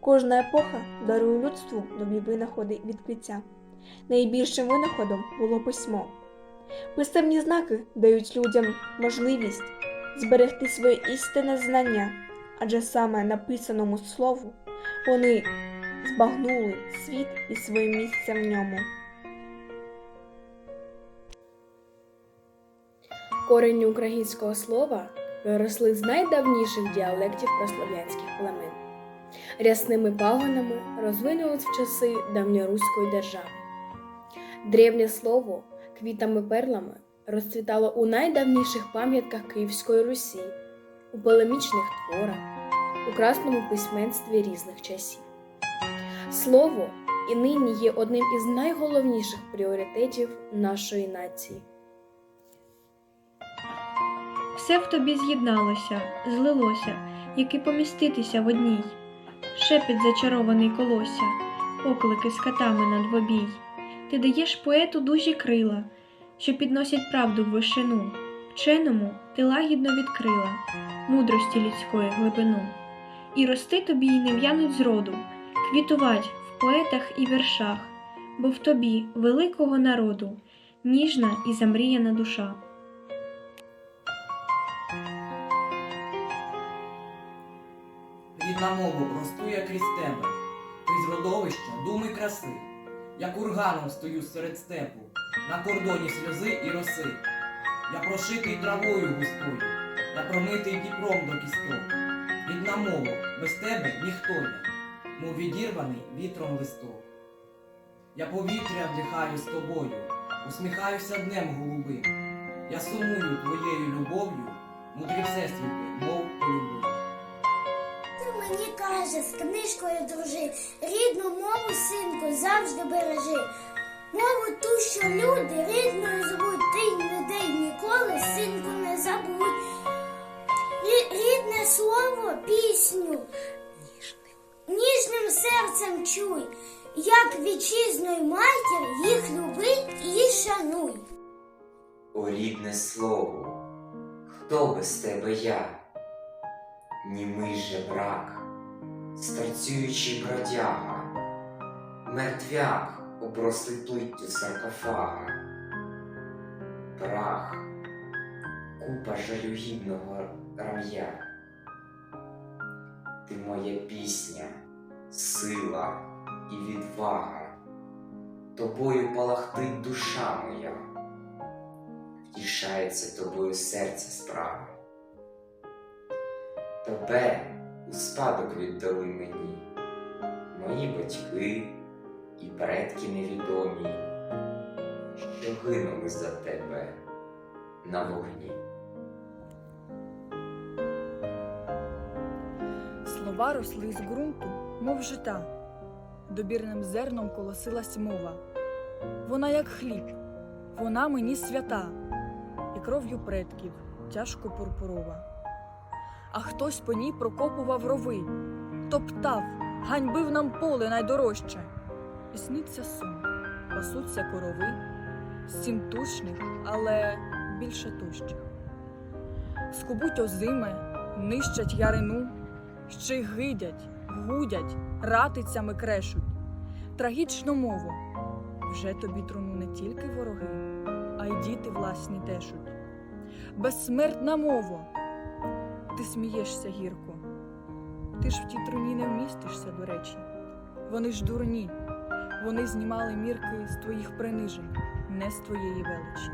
Кожна епоха дарує людству нові винаходи і відкриття. Найбільшим винаходом було письмо. Писемні знаки дають людям можливість зберегти своє істинне знання, адже саме написаному слову вони збагнули світ і своє місце в ньому. Корені українського слова виросли з найдавніших діалектів прослов'янських племен. Рясними пагонами розвинулись в часи давньоруської держави. Древнє слово квітами-перлами розцвітало у найдавніших пам'ятках Київської Русі, у полемічних творах, у красному письменстві різних часів. Слово і нині є одним із найголовніших пріоритетів нашої нації. Все в тобі з'єдналося, злилося, як і поміститися в одній. Шепіт зачарований колося, поклики з катами на двобій. Ти даєш поету дужі крила, що підносять правду в вишину. Вченому ти лагідно відкрила мудрості людської глибину. І рости тобі й не в'януть зроду, квітувать в поетах і віршах, бо в тобі, великого народу, ніжна і замріяна душа. Рідна мову просту я крізь тебе, з родовища думи краси. Я курганом стою серед степу, на кордоні сльози і роси. Я прошитий травою густою, я промитий Дніпром до кісток. Рідна мова, без тебе ніхто я, мов відірваний вітром листок. Я повітря вдихаю з тобою, усміхаюся днем голубим. Я сумую твоєю любов'ю, мудрі всесвіти, мов полюбив. Мені каже, з книжкою дружи, рідну мову, синку, завжди бережи. Мову ту, що люди рідною звуть, ти людей ніколи, синку, не забудь. Рі- Рідне слово, пісню, ніжним серцем чуй, як вітчизною матір їх люби і шануй. О рідне слово, хто без тебе я? Німий жебрак, старцюючий бродяга, мертвяк оброслий плиттю саркофага, прах, купа жалюгідного рам'я. Ти моя пісня, сила і відвага, тобою палахтить душа моя втішається тобою серце справа. Тебе спадок віддали мені, мої батьки і предки невідомі, що гинули за тебе на вогні. Слова росли з ґрунту, мов жита, добірним зерном колосилась мова. Вона як хліб, вона мені свята, і кров'ю предків тяжко пурпурова. А хтось по ній прокопував рови, топтав, ганьбив нам поле найдорожче. І сниться сон, пасуться корови, сім тучних, але більше тущих. Скубуть озими, нищать ярину, ще й гидять, гудять, ратицями крешуть. Трагічну мову. Вже тобі труну не тільки вороги, а й діти власні тешуть. Безсмертна мова. Ти смієшся гірко. Ти ж в тій труні не вмістишся, до речі. Вони ж дурні. Вони знімали мірки з твоїх принижень, не з твоєї величі.